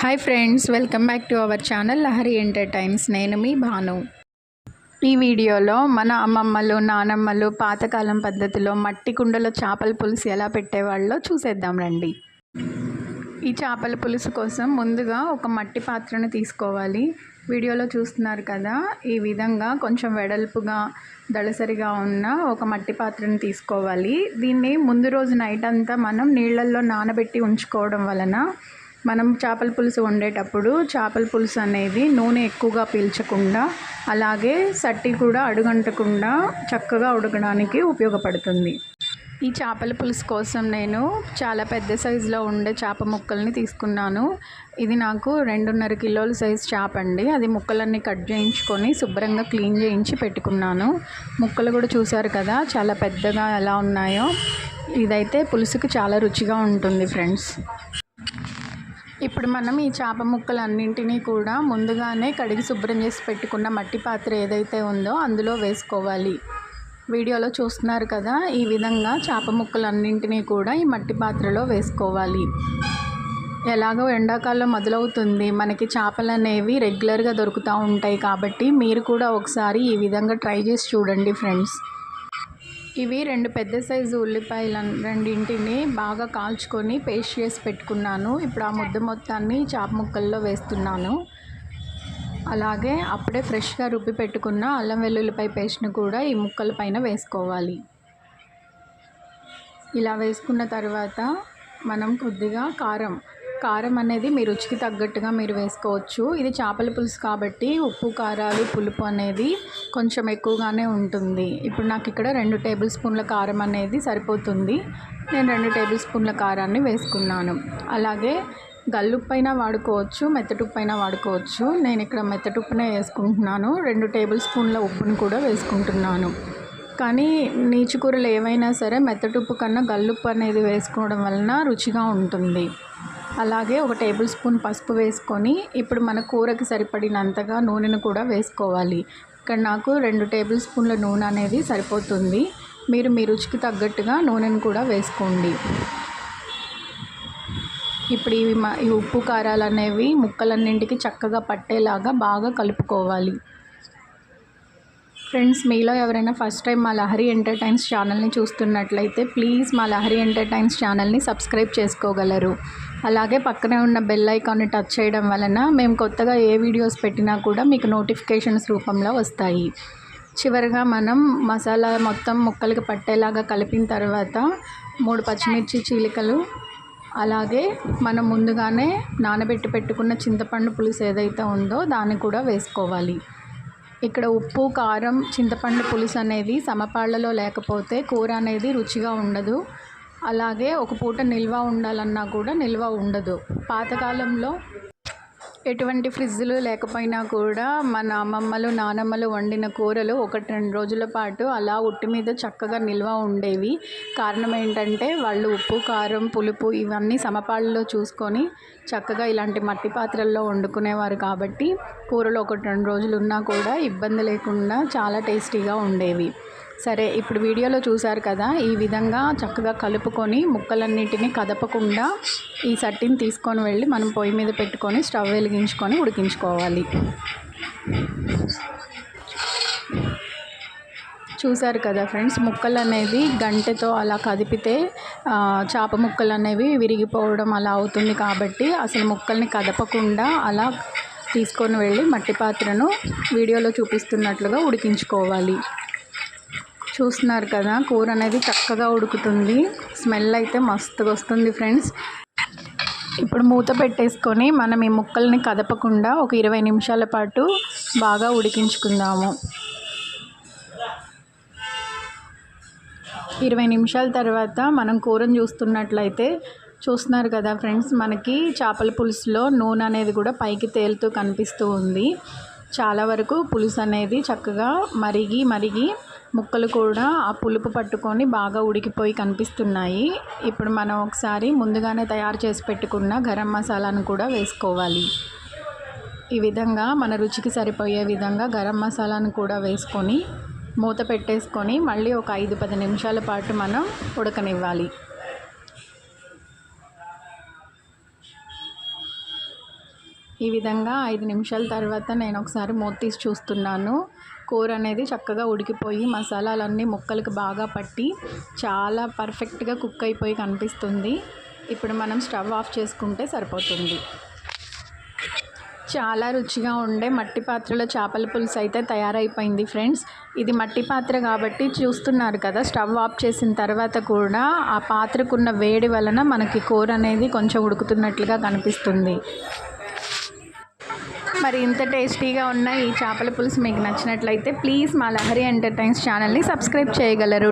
Hi friends welcome back to our channel Lahari entertains నేను మీ భాను. ఈ వీడియోలో మన అమ్మమ్మలు నానమ్మలు పాతకాలం పద్ధతిలో మట్టి కుండలో చేపల పులుసు ఎలా పెట్టేవాళ్ళో చూసేద్దాం రండి. ఈ చేపల పులుసు కోసం ముందుగా ఒక మట్టి పాత్రను తీసుకోవాలి. వీడియోలో చూస్తున్నారు కదా ఈ విధంగా కొంచెం వెడల్పుగా దళసరిగా ఉన్న ఒక మట్టి పాత్రను తీసుకోవాలి. దీన్ని ముందు రోజు నైట్ అంతా మనం నీళ్ళల్లో నానబెట్టి ఉంచుకోవడం వలన మనం చేపల పులుసు వండేటప్పుడు చేపల పులుసు అనేది నూనె ఎక్కువగా పీల్చకుండా అలాగే సట్టి కూడా అడుగంటకుండా చక్కగా ఉడకడానికి ఉపయోగపడుతుంది. ఈ చేపల పులుసు కోసం నేను చాలా పెద్ద సైజులో ఉండే చేప ముక్కల్ని తీసుకున్నాను. ఇది నాకు రెండున్నర కిలోల సైజ్ చేప అండి. అది ముక్కలన్నీ కట్ చేయించుకొని శుభ్రంగా క్లీన్ చేయించి పెట్టుకున్నాను. ముక్కలు కూడా చూసారు కదా చాలా పెద్దగా ఎలా ఉన్నాయో. ఇదైతే పులుసుకి చాలా రుచిగా ఉంటుంది ఫ్రెండ్స్. ఇప్పుడు మనం ఈ చేప ముక్కలన్నింటినీ కూడా ముందుగానే కడిగి శుభ్రం చేసి పెట్టుకున్న మట్టి పాత్ర ఏదైతే ఉందో అందులో వేసుకోవాలి. వీడియోలో చూస్తున్నారు కదా ఈ విధంగా చేప ముక్కలన్నింటినీ కూడా ఈ మట్టి పాత్రలో వేసుకోవాలి. ఎలాగో ఎండాకాలం మొదలవుతుంది. మనకి చేపలు అనేవి రెగ్యులర్గా దొరుకుతూ ఉంటాయి కాబట్టి మీరు కూడా ఒకసారి ఈ విధంగా ట్రై చేసి చూడండి ఫ్రెండ్స్. ఇవి రెండు పెద్ద సైజు ఉల్లిపాయలు రెండింటిని బాగా కాల్చుకొని పేస్ట్ చేసి పెట్టుకున్నాను. ఇప్పుడు ఆ ముద్ద మొత్తాన్ని చాప ముక్కల్లో వేస్తున్నాను. అలాగే అప్పుడే ఫ్రెష్గా రుబ్బి పెట్టుకున్న అల్లం వెల్లుల్లిపాయ పేస్ట్ని కూడా ఈ ముక్కల పైన వేసుకోవాలి. ఇలా వేసుకున్న తర్వాత మనం కొద్దిగా కారం కారం అనేది మీ రుచికి తగ్గట్టుగా మీరు వేసుకోవచ్చు. ఇది చేపల పులుసు కాబట్టి ఉప్పు కారాలు పులుపు అనేది కొంచెం ఎక్కువగానే ఉంటుంది. ఇప్పుడు నాకు ఇక్కడ రెండు టేబుల్ స్పూన్ల కారం అనేది సరిపోతుంది. నేను రెండు టేబుల్ స్పూన్ల కారాన్ని వేసుకున్నాను. అలాగే గల్లుప్పైనా వాడుకోవచ్చు మెత్తటుప్పైనా వాడుకోవచ్చు. నేను ఇక్కడ మెత్తటుప్పునే వేసుకుంటున్నాను. రెండు టేబుల్ స్పూన్ల ఉప్పును కూడా వేసుకుంటున్నాను. కానీ నీచుకూరలు ఏవైనా సరే మెత్తటుప్పు కన్నా గల్లుప్పు అనేది వేసుకోవడం వలన రుచిగా ఉంటుంది. అలాగే ఒక టేబుల్ స్పూన్ పసుపు వేసుకొని ఇప్పుడు మన కూరకి సరిపడినంతగా నూనెను కూడా వేసుకోవాలి. ఇక్కడ నాకు రెండు టేబుల్ స్పూన్ల నూనె అనేది సరిపోతుంది. మీరు మీ రుచికి తగ్గట్టుగా నూనెను కూడా వేసుకోండి. ఇప్పుడు ఇవి ఈ ఉప్పు కారాలు అనేవి ముక్కలన్నింటికి చక్కగా పట్టేలాగా బాగా కలుపుకోవాలి. ఫ్రెండ్స్ మీలో ఎవరైనా ఫస్ట్ టైం మా లహరి ఎంటర్టైన్స్ ఛానల్ని చూస్తున్నట్లయితే ప్లీజ్ మా లహరి ఎంటర్టైన్స్ ఛానల్ని సబ్స్క్రైబ్ చేసుకోగలరు. అలాగే పక్కనే ఉన్న బెల్ ఐకాన్ని టచ్ చేయడం వలన మేము కొత్తగా ఏ వీడియోస్ పెట్టినా కూడా మీకు నోటిఫికేషన్స్ రూపంలో వస్తాయి. చివరిగా మనం మసాలా మొత్తం ముక్కలకి పట్టేలాగా కలిపిన తర్వాత మూడు పచ్చిమిర్చి చీలికలు అలాగే మనం ముందుగానే నానబెట్టి పెట్టుకున్న చింతపండు పులుసు ఏదైతే ఉందో దాన్ని కూడా వేసుకోవాలి. ఇక్కడ ఉప్పు కారం చింతపండు పులుసు అనేది సమపాళ్ళలో లేకపోతే కూర అనేది రుచిగా ఉండదు. అలాగే ఒక పూట నిల్వ ఉండాలన్నా కూడా నిల్వ ఉండదు. పాతకాలంలో ఎటువంటి ఫ్రిడ్జ్లు లేకపోయినా కూడా మన అమ్మమ్మలు నానమ్మలు వండిన కూరలు ఒకటి రెండు రోజుల పాటు అలా ఉట్టి మీద చక్కగా నిల్వ ఉండేవి. కారణం ఏంటంటే వాళ్ళు ఉప్పు కారం పులుపు ఇవన్నీ సమపాళ్ళలో చూసుకొని చక్కగా ఇలాంటి మట్టి పాత్రల్లో వండుకునేవారు కాబట్టి కూరలు ఒకటి రెండు రోజులు ఉన్నా కూడా ఇబ్బంది లేకుండా చాలా టేస్టీగా ఉండేవి. సరే ఇప్పుడు వీడియోలో చూసారు కదా ఈ విధంగా చక్కగా కలుపుకొని ముక్కలన్నిటిని కదపకుండా ఈ సట్టిని తీసుకొని వెళ్ళి మనం పొయ్యి మీద పెట్టుకొని స్టవ్ వెలిగించుకొని ఉడికించుకోవాలి. చూసారు కదా ఫ్రెండ్స్ ముక్కలు అనేవి గంటతో అలా కదిపితే చేప ముక్కలు అనేవి విరిగిపోవడం అలా అవుతుంది కాబట్టి అసలు ముక్కల్ని కదపకుండా అలా తీసుకొని వెళ్ళి మట్టి పాత్రను వీడియోలో చూపిస్తున్నట్లుగా ఉడికించుకోవాలి. చూస్తున్నారు కదా కూర అనేది చక్కగా ఉడుకుతుంది. స్మెల్ అయితే మస్తుగా వస్తుంది ఫ్రెండ్స్. ఇప్పుడు మూత పెట్టేసుకొని మనం ఈ ముక్కల్ని కదపకుండా ఒక ఇరవై నిమిషాల పాటు బాగా ఉడికించుకుందాము. ఇరవై నిమిషాల తర్వాత మనం కూరను చూస్తున్నట్లయితే చూస్తున్నారు కదా ఫ్రెండ్స్ మనకి చేపల పులుసులో నూనె అనేది కూడా పైకి తేలుతూ కనిపిస్తూ ఉంది. చాలా వరకు పులుసు అనేది చక్కగా మరిగి మరిగి ముక్కలు కూడా ఆ పులుపు పట్టుకొని బాగా ఉడికిపోయి కనిపిస్తున్నాయి. ఇప్పుడు మనం ఒకసారి ముందుగానే తయారు చేసి పెట్టుకున్న గరం మసాలాను కూడా వేసుకోవాలి. ఈ విధంగా మన రుచికి సరిపోయే విధంగా గరం మసాలాను కూడా వేసుకొని మూత పెట్టేసుకొని మళ్ళీ ఒక ఐదు పది నిమిషాల పాటు మనం ఉడకనివ్వాలి. ఈ విధంగా ఐదు నిమిషాల తర్వాత నేను ఒకసారి మూత తీసి చూస్తున్నాను. కూర అనేది చక్కగా ఉడికిపోయి మసాలాలన్నీ ముక్కలకు బాగా పట్టి చాలా పర్ఫెక్ట్గా కుక్ అయిపోయి కనిపిస్తుంది. ఇప్పుడు మనం స్టవ్ ఆఫ్ చేసుకుంటే సరిపోతుంది. చాలా రుచిగా ఉండే మట్టి పాత్రలో చేపల పులుసు అయితే తయారైపోయింది ఫ్రెండ్స్. ఇది మట్టి పాత్ర కాబట్టి చూస్తున్నారు కదా స్టవ్ ఆఫ్ చేసిన తర్వాత కూడా ఆ పాత్రకున్న వేడి వలన మనకి కూర అనేది కొంచెం ఉడుకుతున్నట్లుగా కనిపిస్తుంది. మరి ఇంత టేస్టీగా ఉన్న ఈ చేపల పులుసు మీకు నచ్చినట్లయితే ప్లీజ్ మా లహరి ఎంటర్టైన్స్ ఛానల్ని సబ్స్క్రైబ్ చేయగలరు.